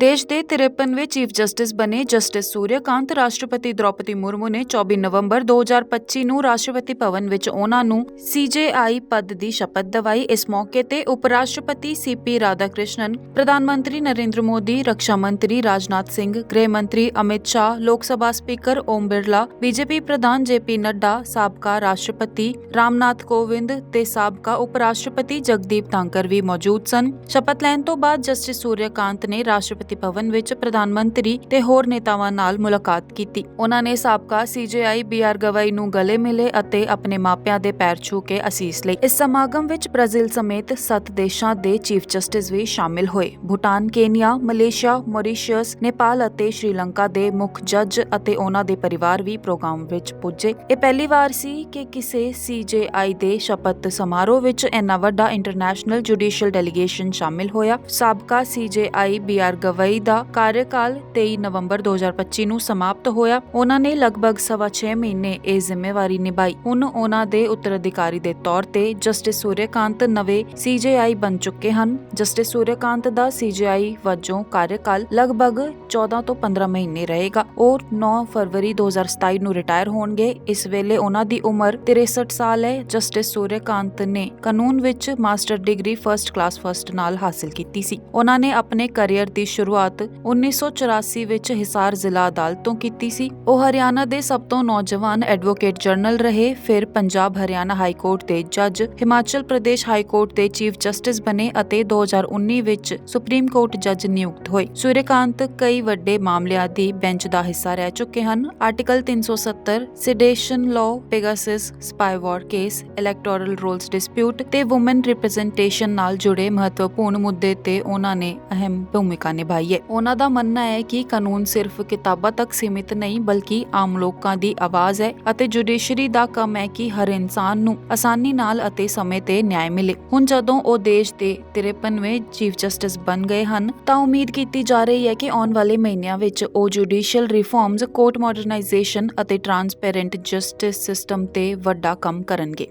ਦੇਸ਼ ਦੇ 53ਵੇਂ ਚੀਫ ਜਸਟਿਸ ਬਣੇ ਜਸਟਿਸ ਸੂਰਯਕਾਂਤ, ਰਾਸ਼ਟਰਪਤੀ ਦ੍ਰੋਪਦੀ ਮੁਰਮੂ ਨੇ 24 ਨਵੰਬਰ 2025 ਨੂੰ ਰਾਸ਼ਟਰਪਤੀ ਭਵਨ ਵਿੱਚ ਉਹਨਾਂ ਨੂੰ ਸੀਜੇਆਈ ਪਦ ਦੀ ਸ਼ਪਥ ਦਿਵਾਈ। ਇਸ ਮੌਕੇ ਤੇ ਉਪ ਰਾਸ਼ਟਰਪਤੀ ਸੀਪੀ ਰਾਧਾਕ੍ਰਿਸ਼ਨਨ, ਪ੍ਰਧਾਨ ਮੰਤਰੀ ਨਰਿੰਦਰ ਮੋਦੀ ਰੱਖਿਆ ਮੰਤਰੀ ਰਾਜਨਾਥ ਸਿੰਘ, ਗ੍ਰਹਿ ਮੰਤਰੀ ਅਮਿਤ ਸ਼ਾਹ, ਲੋਕ ਸਭਾ ਸਪੀਕਰ ਓਮ ਬਿਰਲਾ ਬੀਜੇਪੀ ਪ੍ਰਧਾਨ ਜੇਪੀ ਨੱਡਾ, ਸਾਬਕਾ ਰਾਸ਼ਟਰਪਤੀ ਰਾਮਨਾਥ ਕੋਵਿੰਦ ਤੇ ਸਾਬਕਾ ਉਪ ਰਾਸ਼ਟਰਪਤੀ ਜਗਦੀਪ ਧਾਂਕਰ ਵੀ ਮੌਜੂਦ ਸਨ। ਸ਼ਪਥ ਲੈਣ ਤੋਂ ਬਾਅਦ ਜਸਟਿਸ ਸੂਰਯਕਾਂਤ ਨੇ ਰਾਸ਼ਟਰਪਤੀ ਭਵਨ ਵਿੱਚ ਪ੍ਰਧਾਨ ਮੰਤਰੀ ਤੇ ਹੋਰ ਨੇਤਾਵਾਂ ਨਾਲ ਮੁਲਾਕਾਤ ਕੀਤੀ। ਉਹਨਾਂ ਨੇ ਸਾਬਕਾ ਸੀਜੇਆਈ ਬੀਆਰ ਗਵਾਈ ਨੂੰ ਗਲੇ ਮਿਲੇ ਅਤੇ ਆਪਣੇ ਮਾਪਿਆਂ ਦੇ ਪੈਰ ਛੂ ਕੇ ਅਸੀਸ ਲਈ। ਇਸ ਸਮਾਗਮ ਵਿੱਚ ਬ੍ਰਾਜ਼ੀਲ ਸਮੇਤ 7 ਦੇਸ਼ਾਂ ਦੇ ਚੀਫ ਜਸਟਿਸ ਵੀ ਸ਼ਾਮਿਲ ਹੋਏ। Bhutan, Kenya, Malaysia, Mauritius, Nepal ਅਤੇ ਸ਼੍ਰੀਲੰਕਾ ਦੇ ਮੁੱਖ ਜੱਜ ਅਤੇ ਉਹਨਾਂ ਦੇ ਪਰਿਵਾਰ ਵੀ ਪ੍ਰੋਗਰਾਮ ਵਿੱਚ ਪੁੱਜੇ। ਇਹ ਪਹਿਲੀ ਵਾਰ ਸੀ ਕਿ ਕਿਸੇ ਸੀਜੇਆਈ ਦੇ ਸ਼ਪਥ ਸਮਾਰੋਹ ਵਿੱਚ ਇੰਨਾ ਵੱਡਾ ਇੰਟਰਨੈਸ਼ਨਲ ਜੁਡੀਸ਼ੀਅਲ ਡੈਲੀਗੇਸ਼ਨ ਸ਼ਾਮਿਲ ਹੋਇਆ। ਸਾਬਕਾ ਸੀਜੇਆਈ ਬੀਆਰ ਗਵਈ ਦਾ ਕਾਰਜਕਾਲ 23 ਨਵੰਬਰ 2025 ਨੂੰ ਸਮਾਪਤ ਹੋਇਆ। ਉਹਨਾਂ ਨੇ ਲਗਭਗ ਸਵਾ 6 ਮਹੀਨੇ ਇਹ ਜ਼ਿੰਮੇਵਾਰੀ ਨਿਭਾਈ। ਹੁਣ ਉਹਨਾਂ ਦੇ ਉੱਤਰਾਧਿਕਾਰੀ ਦੇ ਤੌਰ ਤੇ ਜਸਟਿਸ ਸੂਰਿਆਕਾਂਤ ਨਵੇਂ ਸੀਜੇਆਈ ਬਣ ਚੁੱਕੇ ਹਨ। ਜਸਟਿਸ ਸੂਰਿਆਕਾਂਤ ਦਾ ਸੀਜੇਆਈ ਵਜੋਂ ਕਾਰਜਕਾਲ ਲਗਭਗ 14 ਤੋਂ 15 ਮਹੀਨੇ ਰਹੇਗਾ। ਉਹ 9 ਫਰਵਰੀ 2027 ਨੂੰ ਰਿਟਾਇਰ ਹੋਣਗੇ। ਇਸ ਵੇਲੇ ਉਹਨਾਂ ਦੀ ਉਮਰ 63 ਸਾਲ ਹੈ। ਜਸਟਿਸ ਸੂਰਿਆਕਾਂਤ ਨੇ ਕਾਨੂੰਨ ਵਿੱਚ master degree first class first ਨਾਲ ਹਾਸਲ ਕੀਤੀ ਸੀ। ਉਹਨਾਂ ਨੇ ਆਪਣੇ ਕੈਰੀਅਰ ਦੀ ਸ਼ੁਰੂ ਸ਼ੁਰੂਆਤ 1984 ਵਿੱਚ ਹਿਸਾਰ ਜ਼ਿਲ੍ਹਾ ਅਦਾਲਤ ਤੋਂ ਕੀਤੀ ਸੀ। ਉਹ ਹਰਿਆਣਾ ਦੇ ਸਭ ਤੋਂ ਨੌਜਵਾਨ ਐਡਵੋਕੇਟ ਜਨਰਲ ਰਹੇ, ਫਿਰ ਪੰਜਾਬ ਹਰਿਆਣਾ ਹਾਈ ਕੋਰਟ ਦੇ ਜੱਜ, ਹਿਮਾਚਲ ਪ੍ਰਦੇਸ਼ ਹਾਈ ਕੋਰਟ ਦੇ ਚੀਫ ਜਸਟਿਸ ਬਣੇ ਅਤੇ 2019 ਵਿੱਚ ਸੁਪਰੀਮ ਕੋਰਟ ਜੱਜ ਨਿਯੁਕਤ ਹੋਏ। ਸੂਰਿਆਕਾਂਤ ਕਈ ਵੱਡੇ ਮਾਮਲਿਆਂ ਦੀ ਬੈਂਚ ਦਾ ਹਿੱਸਾ ਰਹਿ ਚੁੱਕੇ ਹਨ। Article 370 sedition law, Pegasus spy case, electoral rolls dispute ਤੇ ਔਮਨ ਰਿਪਰੈਜ਼ੈਂਟੇਸ਼ਨ ਨਾਲ ਜੁੜੇ ਮਹੱਤਵਪੂਰਨ ਮੁੱਦੇ ਤੇ ਉਹਨਾਂ ਨੇ ਅਹਿਮ ਭੂਮਿਕਾ ਨਿਭਾਈ। ਹੈ ਉਹਨਾਂ ਦਾ ਮੰਨਣਾ ਹੈ ਕਿ ਕਾਨੂੰਨ ਸਿਰਫ ਕਿਤਾਬਾਂ ਤੱਕ ਸੀਮਿਤ ਨਹੀਂ, ਬਲਕਿ ਆਮ ਲੋਕਾਂ ਦੀ ਆਵਾਜ਼ ਹੈ ਅਤੇ ਜੁਡੀਸ਼ਰੀ ਦਾ ਕੰਮ ਹੈ ਕਿ ਹਰ ਇਨਸਾਨ ਨੂੰ ਆਸਾਨੀ ਨਾਲ ਅਤੇ ਸਮੇਂ ਤੇ ਨਿਆਂ ਮਿਲੇ। ਹੁਣ ਜਦੋਂ ਉਹ ਦੇਸ਼ ਦੇ 53ਵੇਂ ਚੀਫ ਜਸਟਿਸ ਬਣ ਗਏ ਹਨ, ਤਾਂ ਉਮੀਦ ਕੀਤੀ ਜਾ ਰਹੀ ਹੈ ਕਿ ਆਉਣ ਵਾਲੇ ਮਹੀਨਿਆਂ ਵਿੱਚ ਉਹ ਜੁਡੀਸ਼ੀਅਲ ਰਿਫਾਰਮਸ ਕੋਰਟ ਮਾਡਰਨਾਈਜੇਸ਼ਨ ਅਤੇ ਟਰਾਂਸਪੇਰੈਂਟ ਜਸਟਿਸ ਸਿਸਟਮ ਤੇ ਵੱਡਾ ਕੰਮ ਕਰਨਗੇ।